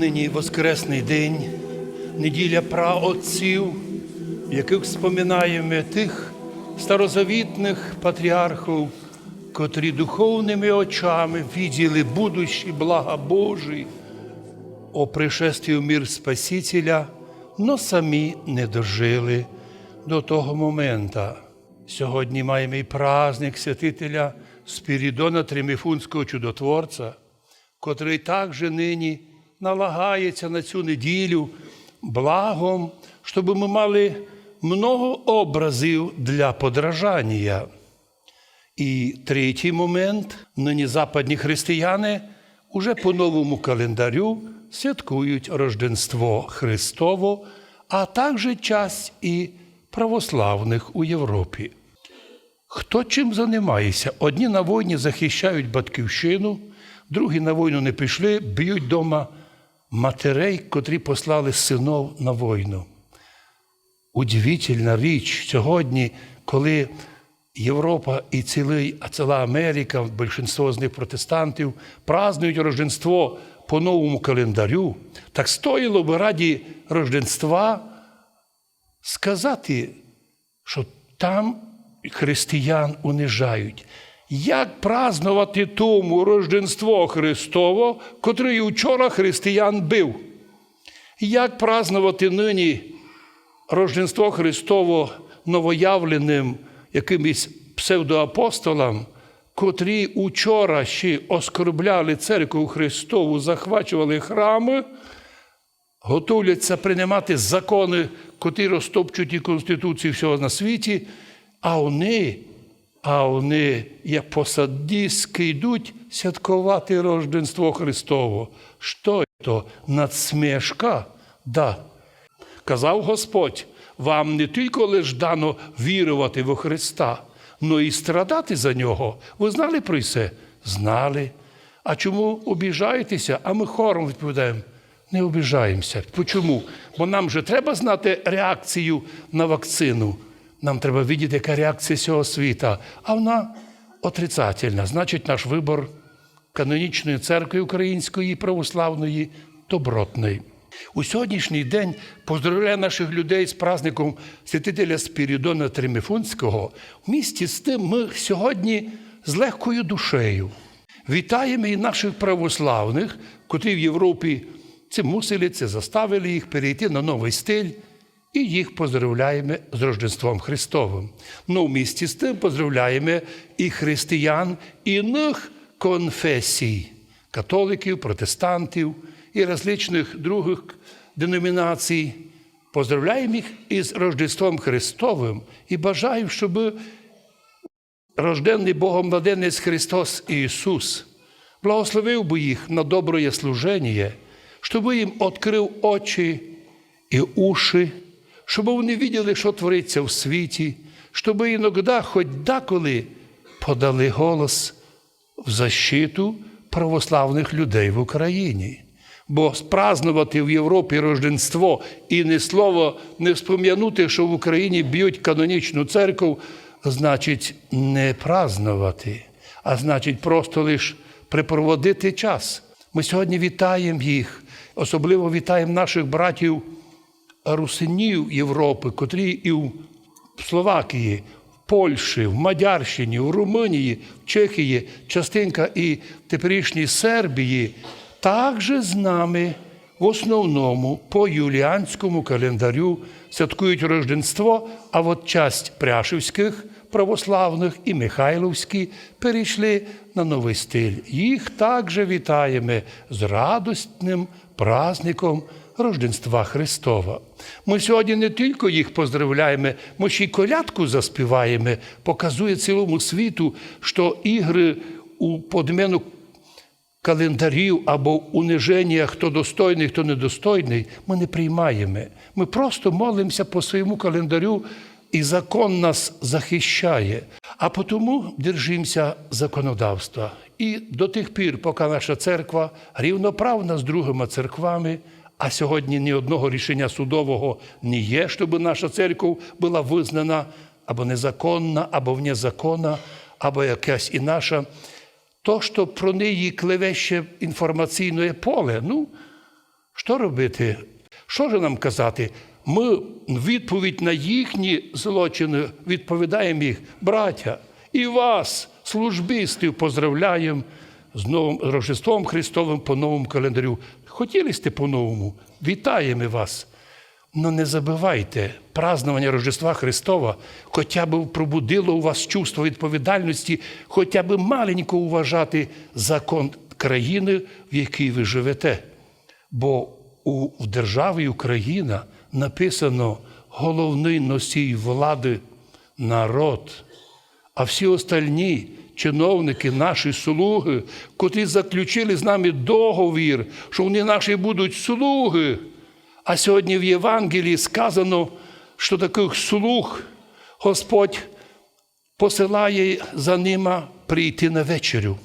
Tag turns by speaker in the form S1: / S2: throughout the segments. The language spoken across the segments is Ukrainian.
S1: Нині Воскресний день, неділя праотців, яких споминаємо тих старозавітних патріархів, котрі духовними очами виділи будущі блага Божі о пришестві в мир Спасителя, но самі не дожили до того момента. Сьогодні маємо і праздник святителя Спірідона Триміфунського чудотворця, котрий також нині налагається на цю неділю благом, щоб ми мали много образів для подражання. І третій момент нині западні християни уже по новому календарю святкують Рождество Христово, а також часть і православних у Європі. Хто чим займається? Одні на війні захищають батьківщину, другі на війну не пішли, б'ють вдома матерей, котрі послали синов на війну. Удивительна річ сьогодні, коли Європа і цілий, а ціла Америка, більшість з них протестантів, празднують Рождество по новому календарю, так стоїло б раді Рождества сказати, що там християн унижають. Як празнувати тому Рождество Христово, котрий учора християн бив? Як празнувати нині Рождество Христово новоявленим якимось псевдоапостолам, котрі учора ще оскорбляли церкву Христову, захвачували храми, готуються приймати закони, котрі розтопчуть і Конституцію всього на світі, а вони, а вони, як посадістки, йдуть святкувати Рождество Христово. Що то надсмішка? Да. Казав Господь, вам не тільки лиш дано вірувати во Христа, но і страдати за нього. Ви знали про це? Знали. А чому обіжаєтеся? А ми хором відповідаємо. Не обіжаємося. Чому? Бо нам же треба знати реакцію на вакцину. Нам треба видіти, яка реакція цього світа. А вона отрицательна. Значить, наш вибор канонічної церкви української православної добротний. У сьогоднішній день поздравляю наших людей з праздником святителя Спірідона Тримифунського. В місті з тим ми сьогодні з легкою душею вітаємо і наших православних, котрі в Європі це мусили, це заставили їх перейти на новий стиль. І їх поздравляємо з Рождеством Христовим. Ну, в місті з тим поздравляємо і християн інших конфесій, католиків, протестантів і различних других деномінацій. Поздравляємо їх із Рождеством Христовим і бажаю, щоб рожденний Богом младенець Христос Ісус благословив би їх на доброє служення, щоб їм відкрив очі і уші, щоб вони виділи, що твориться в світі, щоб іноді, хоч деколи, подали голос в защиту православних людей в Україні. Бо спразнувати в Європі Рождество і не слово не вспом'янути, що в Україні б'ють канонічну церкву, значить не празнувати, а значить, просто лише припроводити час. Ми сьогодні вітаємо їх, особливо вітаємо наших братів русинів Європи, котрі і в Словакії, в Польщі, в Мадярщині, в Румунії, в Чехії, частинка і в теперішній Сербії, також з нами в основному по юліанському календарю святкують Рождество, а от часть пряшівських православних і Михайловські перейшли на новий стиль. Їх також вітаємо з радостним праздником Рождества Христова. Ми сьогодні не тільки їх поздравляємо, ми ще й колядку заспіваємо, показує цілому світу, що ігри у подмену календарів або униження, хто достойний, хто недостойний, ми не приймаємо. Ми просто молимося по своєму календарю, і закон нас захищає. А тому держимося законодавства. І до тих пір, поки наша церква рівноправна з другими церквами, а сьогодні ні одного рішення судового не є, щоб наша церква була визнана або незаконна, або вне закона, або якась і наша то, що про неї клевеще інформаційне поле. Ну, Що робити? Що ж нам казати? Ми відповідь на їхні злочини відповідаємо їх, браття, і вас, службістів, поздравляємо з новим Рождеством Христовим по новому календарю. Хотіли сте по-новому? Вітаємо вас. Ну не забувайте, празднування Рождества Христова хоча б пробудило у вас чувство відповідальності, хоча б маленько уважати закон країни, в якій ви живете. Бо у, державі Україна написано головний носій влади народ, а всі остальні чиновники, наші слуги, котрі заключили з нами договір, що вони наші будуть слуги. А сьогодні в Євангелії сказано, що таких слуг Господь посилає за ними прийти на вечерю.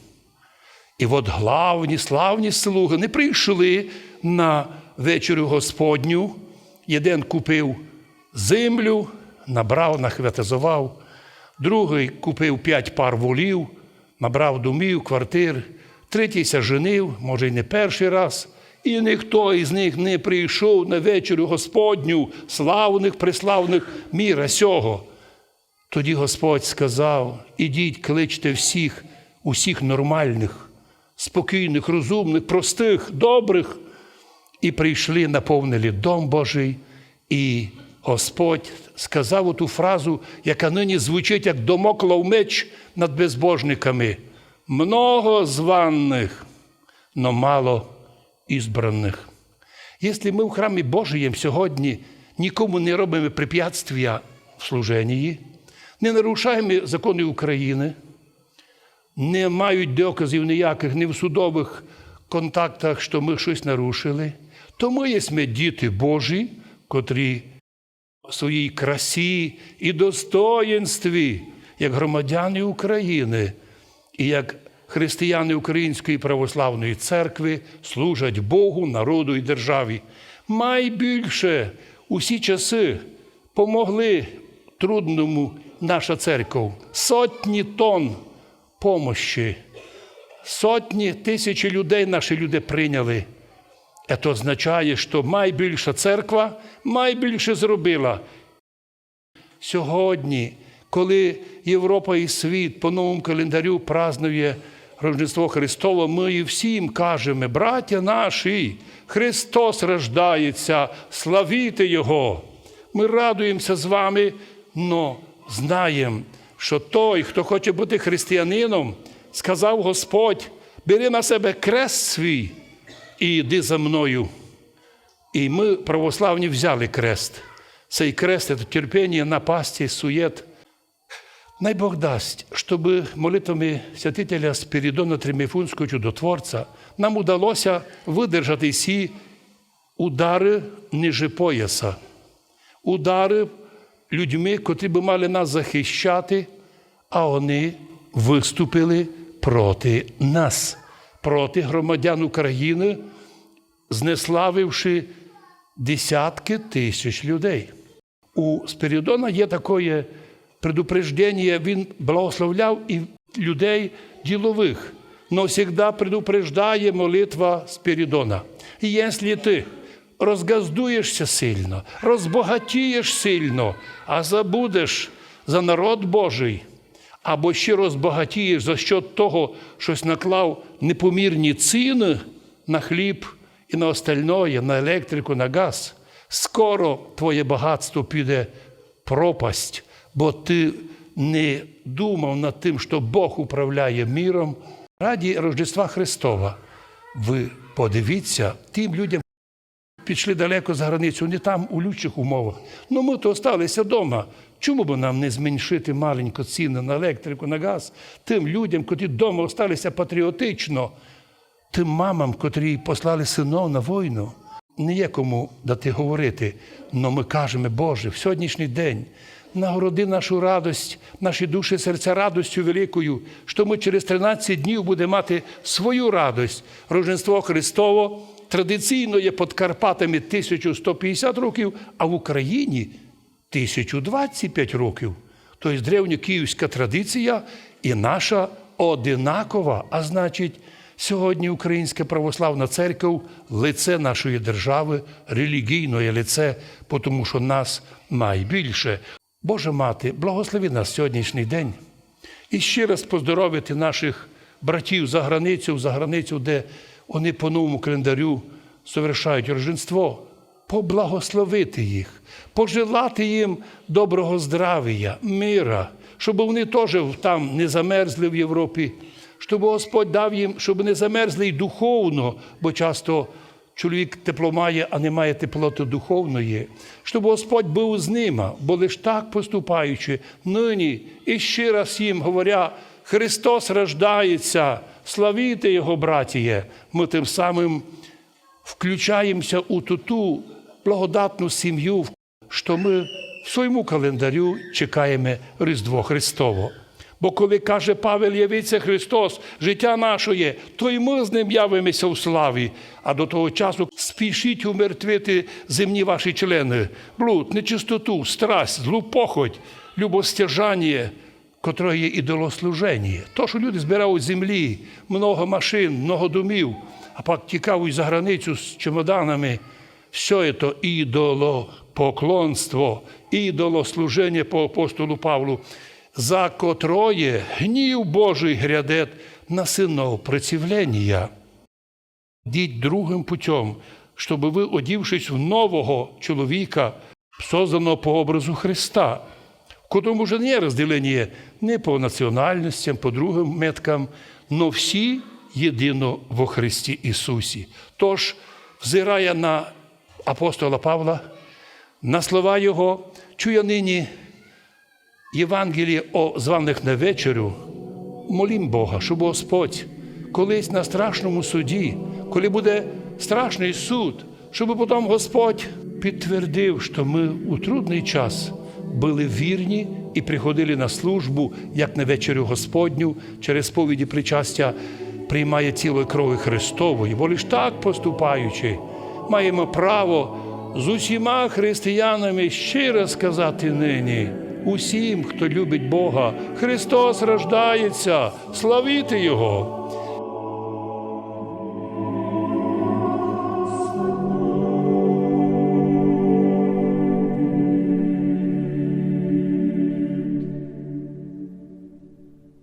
S1: І от главні, славні слуги не прийшли на вечерю Господню. Один купив землю, набрав, нахвятизував, другий купив п'ять пар волів, набрав домів, квартир, третій ся женив, може, й не перший раз. І ніхто із них не прийшов на вечерю Господню, славних, преславних міра сього. Тоді Господь сказав: ідіть, кличте всіх, усіх нормальних, спокійних, розумних, простих, добрих. І прийшли, наповнили дом Божий, і Господь сказав оту фразу, яка нині звучить як домоклов меч над безбожниками. Много званих, но мало ізбраних. Якщо ми в храмі Божиєм сьогодні нікому не робимо препятствия в служенні, не нарушаємо закони України, не мають доказів ніяких ні в судових контактах, що ми щось нарушили, то ми є діти Божі, котрі своїй красі і достоїнстві, як громадяни України і як християни Української православної церкви служать Богу, народу і державі. Майбільше усі часи помогли трудному наша церква. Сотні тонн помощі, сотні тисячі людей наші люди прийняли. Це означає, що найбільша церква найбільше зробила. Сьогодні, коли Європа і світ по новому календарю празднує Рождество Христово, ми і всім кажемо, браття наші, Христос рождається, славіте Його. Ми радуємося з вами, але знаємо, що той, хто хоче бути християнином, сказав Господь, бери на себе крест свій і йди за мною. І ми, православні, взяли крест. Цей крест це терпіння, напасті, суєт. Най Бог дасть, щоб молитвами святителя Спірідона Триміфунського чудотворця нам удалося видержати всі удари ниже пояса, удари людьми, котрі би мали нас захищати, а вони виступили проти нас, проти громадян України, знеславивши десятки тисяч людей. У Спірідона є таке предупреждення, він благословляв і людей ділових, но завжди предупреждає молитва Спірідона. І якщо ти розгаздуєшся сильно, розбагатієш сильно, а забудеш за народ Божий, або ще розбагатієш за що того, щось наклав непомірні ціни на хліб і на остальное, на електрику, на газ, скоро твоє багатство піде пропасть, бо ти не думав над тим, що Бог управляє міром. Раді Рождества Христова. Ви подивіться тим людям, пішли далеко за границю, не там у лучших умовах. Ну ми то залишилися вдома. Чому б нам не зменшити маленько ціни на електрику, на газ тим людям, котрі вдома залишилися патріотично, тим мамам, котрі послали синов на війну? Не є кому дати говорити, але ми кажемо, Боже, в сьогоднішній день нагороди нашу радость, наші душі, серця радостю великою, що ми через 13 днів будемо мати свою радость. Рождество Христово традиційно є під Карпатами 1150 років, а в Україні 1025 років. Тобто древньокиївська традиція і наша одинакова, а значить, Сьогодні Українська православна церква лице нашої держави, релігійне лице, тому що нас має більше. Божа мати, благослови нас сьогоднішній день і ще раз поздоровити наших братів за границю, за границю, де вони по новому календарю совершають рождество, поблагословити їх, пожелати їм доброго здравия, мира, щоб вони теж там не замерзли в Європі, щоб Господь дав їм, щоб не замерзли й духовно, бо часто чоловік тепло має, а не має теплоти духовної, щоб Господь був з ними, бо лиш так поступаючи, нині і ще раз їм говоря, Христос рождається, славіте Його, братіє, ми тим самим включаємося у ту ту благодатну сім'ю, що ми в своєму календарю чекаємо Різдво Христово. Бо коли каже Павел, явиться Христос, життя нашоє, то й ми з ним явимося у славі. А до того часу спішіть умертвити земні ваші члени, блуд, нечистоту, страсть, злу похоть, любостяжання, котре є ідолослуження. То, що люди збирають землі, много машин, много домів, а пак тікають за границю з чемоданами. Все це ідолопоклонство, ідолослуження по апостолу Павлу, за котроє гнів Божий грядет на синов противлення. Діть другим путем, щоб ви, одівшись в нового чоловіка, созданого по образу Христа, в котрому вже не є розділення не по національностям, по другим меткам, но всі єдино во Христі Ісусі. Тож, взирає на апостола Павла, на слова Його, чує нині Євангеліє о званих на вечерю, молім Бога, щоб Господь колись на страшному суді, коли буде страшний суд, щоб потім Господь підтвердив, що ми у трудний час були вірні і приходили на службу, як на вечерю Господню, через сповіді причастя приймає тіло і крови Христової, бо лиш так поступаючи, маємо право з усіма християнами щиро сказати нині. Усім, хто любить Бога, Христос рождається, славіти Його.